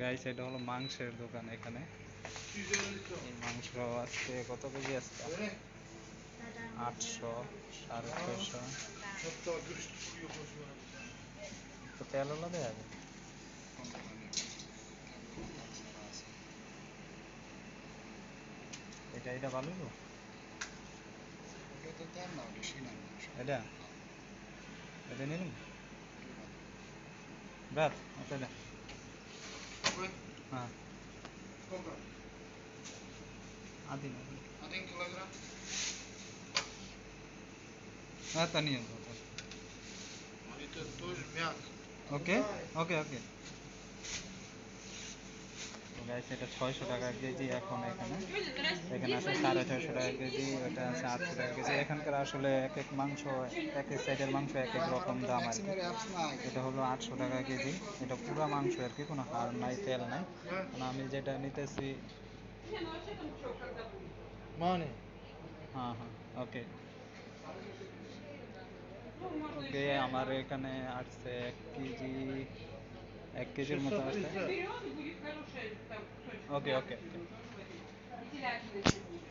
Guys, এটা হলো মাংসের দোকান এখানে। মাংস আজকে কত কেজি আজকে? আটশো, সাড়ে ছয়শো তেল হলো দেওয়া যাবে। এটা এটা ভালো তো এটা? এটা নিলাম ব্রাত আচ্ছা এটা হ্যাঁ আদি না হ্যাঁ তা নিয়ে যাব ওকে ওকে ওকে গাইস এটা ছয়শো টাকা কেজি এখন এখানে। এখানে আছে সাড়ে ছয়শো টাকা কেজি ওটা আছে আটশো টাকা কেজি। এখানকার আসলে এক এক মাংস এক এক সাইডের মাংস এক এক রকম দাম আর কি। এটা হলো আটশো টাকা কেজি। এটা পুরো মাংস আর কি কোনো হাড় নাই তেল নাই। মানে আমি যেটা নিতেছি মানে? হ্যাঁ হ্যাঁ ওকে। ওকে আমার এখানে আসছে এক কেজি এক কেজির মতো আসছে। ওকে ওকে